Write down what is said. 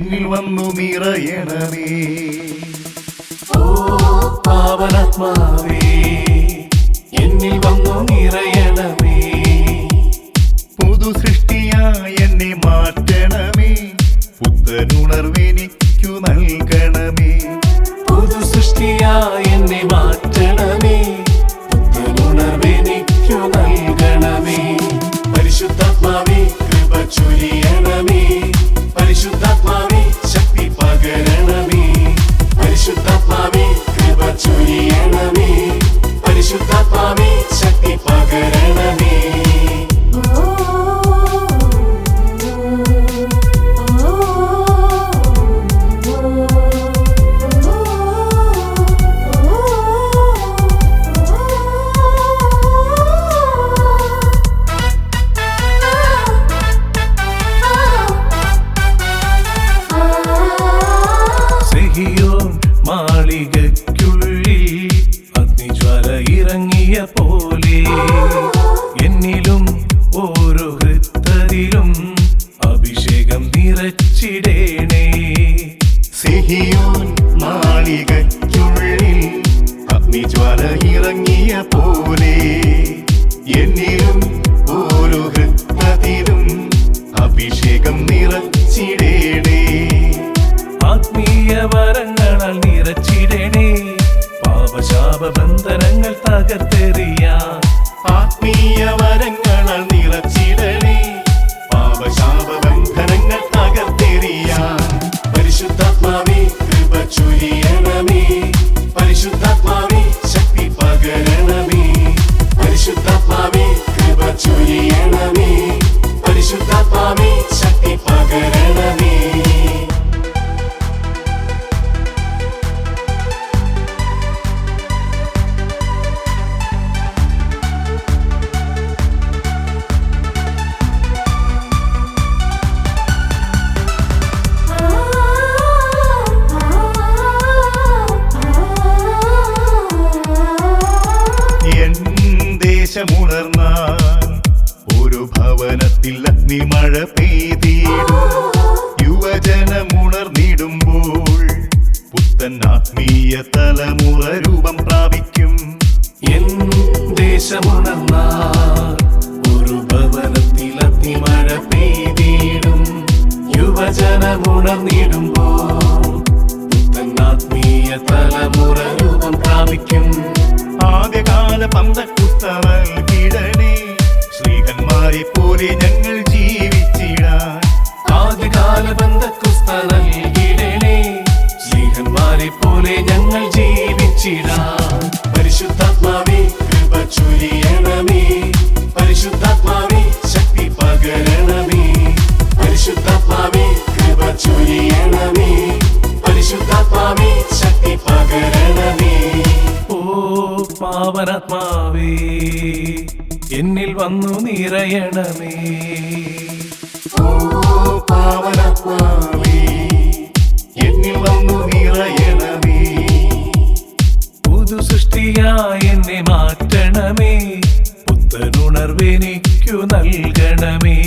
എന്നിൽ വന്നു നിറയണമേ. ഓ പാവനാത്മാവേ എന്നിൽ വന്നു നിറയണമേ. പുതു സൃഷ്ടിയായി എന്നെ മാറ്റണമേ. പുത്തനുണർവെനിക്കു നൽകണമേ. പുതു സൃഷ്ടിയായി എന്നെ മാറ്റണമേ. പുത്തനുണർവെനിക്കു നൽകണമേ. പരിശുദ്ധാത്മാവേ കൃപ ചൊരിയണമേ ചൊരിയണമേ പരിശുദ്ധാത്മാവേ ശക്തി പകരണമേ. സെഹിയോൻ മാളികയ്ക്കുള്ളിൽ അഗ്നിജ്വാല ഇറങ്ങിയ പോലെ എന്നിലും ഓരോ ഹൃത്തതിലും അഭിഷേകം നിറച്ചിടേണേ. സിഹിയോൻ മാളികയ്ക്കുള്ളിൽ ബന്ധനങ്ങൾ തകർത്തെറിയാൻ. ആത്മീയ ദേശമുണർന്നാൽ ഒരു ഭവനത്തിൽ അഗ്നിമഴ പെയ്തിടും. യുവജനമുണർന്നിടുമ്പോൾ പുത്തൻ ആത്മീയ തലമുറ രൂപം പ്രാപിക്കും. എൻ ദേശമുണർന്നാൽ ഒരു ഭവനത്തിൽ അഗ്നിമഴ പെയ്തിടും. യുവജനമുണർന്നിടുമ്പോൾ പുത്തൻ ആത്മീയ തലമുറ രൂപം പ്രാപിക്കും. ആദ്യകാല പന്തക്കുത്തവൽ ഞങ്ങൾ സ്നേഹന്മാരെ പോലെ ഞങ്ങൾ ജീവിച്ചിടാം പരിശുദ്ധാത്മാവേ പാവനാത്മാവേ എന്നിൽ വന്നു നിറയണമേ. ഓ പാവനാത്മാവേ എന്നിൽ വന്നു നിറയണമേ. പുതു സൃഷ്ടിയായി എന്നെ മാറ്റണമേ പുത്തനുണർവെനിക്കു നൽകണമേ.